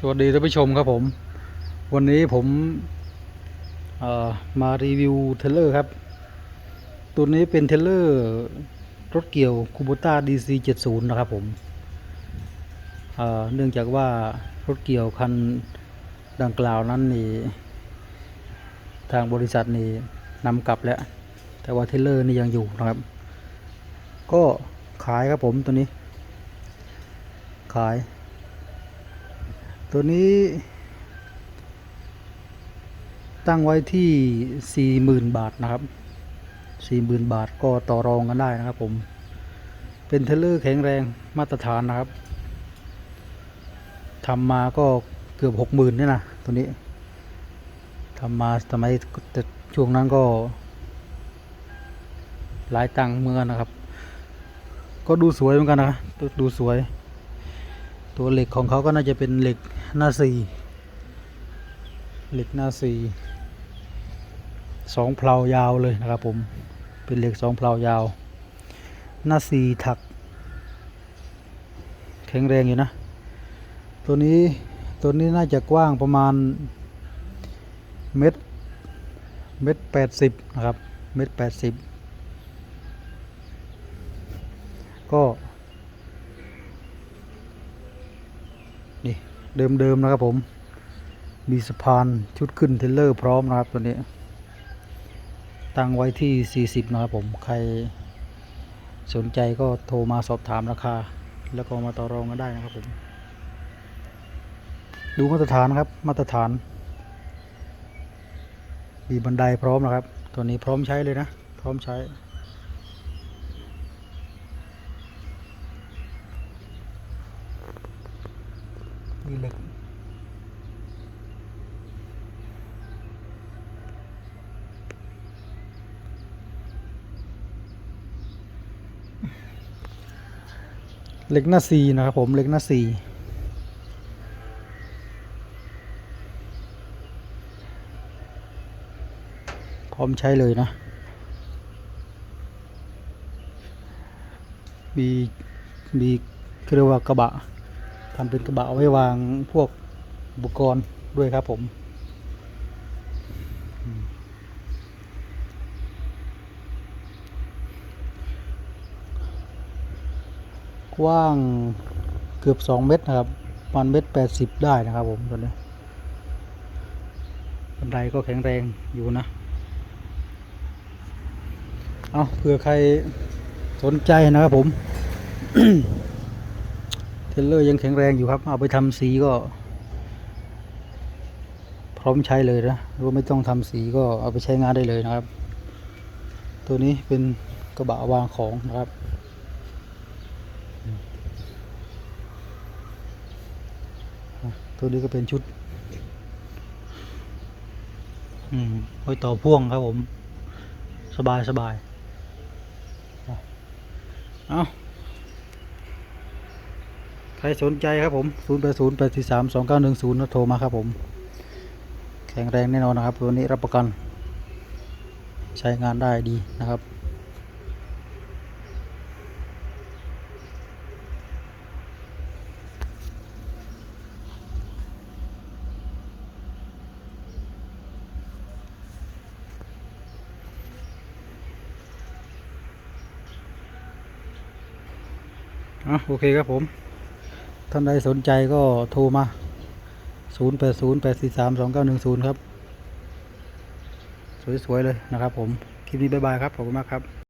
สวัสดีท่านผู้ชมครับผม วันนี้ผมมารีวิวเทเลอร์ครับ ตัวนี้เป็นเทเลอร์รถเกี่ยวคูโบต้า DC 70นย์นะครับผมเเนื่องจากว่ารถเกี่ยวคันดังกล่าวนั้นนี่ทางบริษัทนี่นำกลับแล้ว แต่ว่าเทเลอร์นี่ยังอยู่นะครับ ก็ขายครับผมตัวนี้ ขาย ตัวนี้ ตั้งไว้ที่สี่หมื่นบาทนะครับสี่หมื่นบาทก็ต่อรองกันได้นะครับผม เป็นเทเลอร์แข็งแรงมาตรฐานนะครับทำมาก็เกือบหกหมื่นนี่นะตัวนี้ทำมาสมัยแต่ช่วงนั้นก็ หลายตังค์เมือนนนะครับ ก็ดูสวยเหมือนกันนะดูสวย ตัวเหล็กของเขาก็น่าจะเป็นเหล็ก หน้าสี่เหล็กหน้าสี่สองเพลายาวเลยนะครับผมเป็นเหล็กสองเพลายาว หน้าสี่ถัก แข็งแรงอยู่นะ ตัวนี้ตัวนี้น่าจะกว้างประมาณเม็ดเม็ดแปดสิบนะครับเม็ดแปดสิบก็ นี่ เดิมๆนะครับผม มีสะพานชุดขึ้นเทเลอร์พร้อมนะครับตัวนี้ ตั้งไว้ที่ 40 นะครับผม ใครสนใจก็โทรมาสอบถามราคา แล้วก็มาต่อรองกันได้นะครับผม ดูมาตรฐานครับมาตรฐาน มีบันไดพร้อมนะครับ ตัวนี้พร้อมใช้เลยนะ พร้อมใช้ มีเหล็กเหล็กหน้าสี่นะครับผมเหล็กหน้าสี่พร้อมใช้เลยนะ มีมีเรียกว่ากระบะ ทำเป็นกระบะเอาไว้วางพวกอุปกรณ์ด้วยครับผมกว้างเกือบสองเมตรนะครับประมาณเมตรแปดสิบได้นะครับผมตัวนี้บันไดก็แข็งแรงอยู่นะ เอาเผื่อใครสนใจนะครับผม ลเลอร์ยังแข็งแรงอยู่ครับ เอาไปทำสีก็ พร้อมใช้เลยนะหรือไม่ต้องทำสีก็เอาไปใช้งานได้เลยนะครับ ตัวนี้เป็นกระบะวางของนะครับตัวนี้ก็เป็นชุดอืมไว้ต่อพ่วงครับผม สบายสบาย เอา ใครสนใจครับผม 0 8 0 8 4 3 2 9 1 0นะโทรมาครับผม แข็งแรงแน่นอนนะครับ ตัวนี้รับประกัน ใช้งานได้ดีนะครับอะโอเคครับผม ท่านใดสนใจก็โทรมา 0 8 0 8 4 3 2 9 1 0 ครับ สวย ๆ เลยนะครับผม คลิปนี้ บ๊าย บาย ครับ ขอบคุณมาก ครับ